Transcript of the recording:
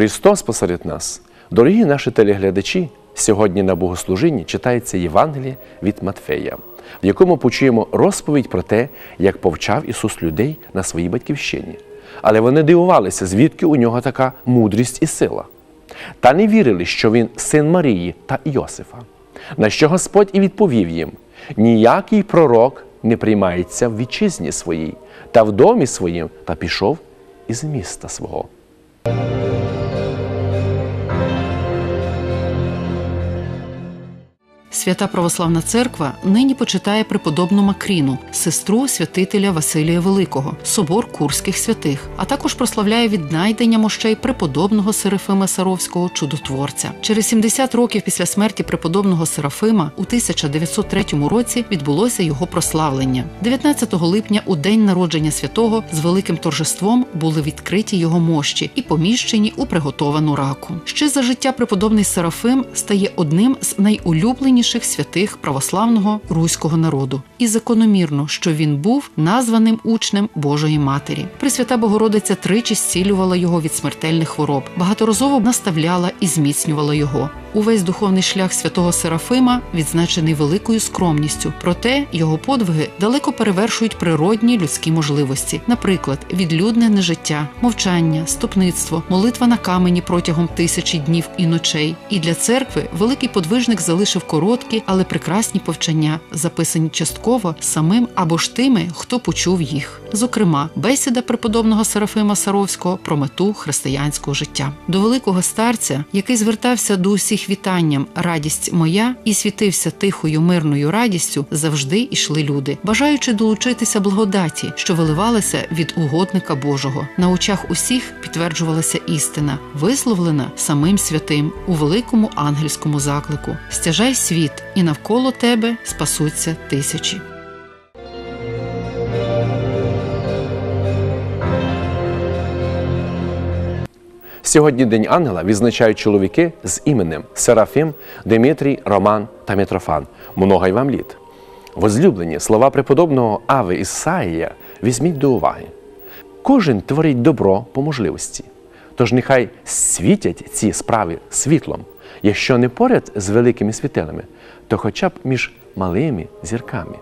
Христос посеред нас. Дорогі наші телеглядачі, сьогодні на богослужінні читається Євангеліє від Матфея, в якому почуємо розповідь про те, як повчав Ісус людей на своїй батьківщині. Але вони дивувалися, звідки у нього така мудрість і сила. Та не вірили, що він син Марії та Йосифа. На що Господь і відповів їм: ніякий пророк не приймається в вітчизні своїй та в домі своїм, та пішов із міста свого. Свята Православна Церква нині почитає преподобну Макріну, сестру святителя Василія Великого, собор Курських святих, а також прославляє віднайдення мощей преподобного Серафима Саровського чудотворця. Через 70 років після смерті преподобного Серафима у 1903 році відбулося його прославлення. 19 липня, у день народження святого, з великим торжеством були відкриті його мощі і поміщені у приготовану раку. Ще за життя преподобний Серафим стає одним з найулюбленіших святих православного руського народу, і закономірно, що він був названим учнем Божої Матері. Пресвята Богородиця тричі зцілювала його від смертельних хвороб, багаторазово наставляла і зміцнювала його. Увесь духовний шлях святого Серафима відзначений великою скромністю, проте його подвиги далеко перевершують природні людські можливості, наприклад, відлюднене життя, мовчання, ступництво, молитва на камені протягом тисячі днів і ночей. І для церкви великий подвижник залишив короткі, але прекрасні повчання, записані частково самим або ж тими, хто почув їх. Зокрема, бесіда преподобного Серафима Саровського про мету християнського життя. До великого старця, який звертався до усіх вітанням Радість моя і світився тихою мирною радістю, завжди йшли люди, бажаючи долучитися благодаті, що виливалася від угодника Божого. На очах усіх підтверджувалася істина, висловлена самим святим у великому ангельському заклику: Стяжай світ, і навколо тебе спасуться тисячі. Сьогодні День Ангела відзначають чоловіки з іменем Серафим, Димитрій, Роман та Митрофан. Много й вам літ. Возлюблені слова преподобного Ави Ісаїя візьміть до уваги. Кожен творить добро по можливості. Тож нехай світять ці справи світлом, якщо не поряд з великими світилами, то хоча б між малими зірками.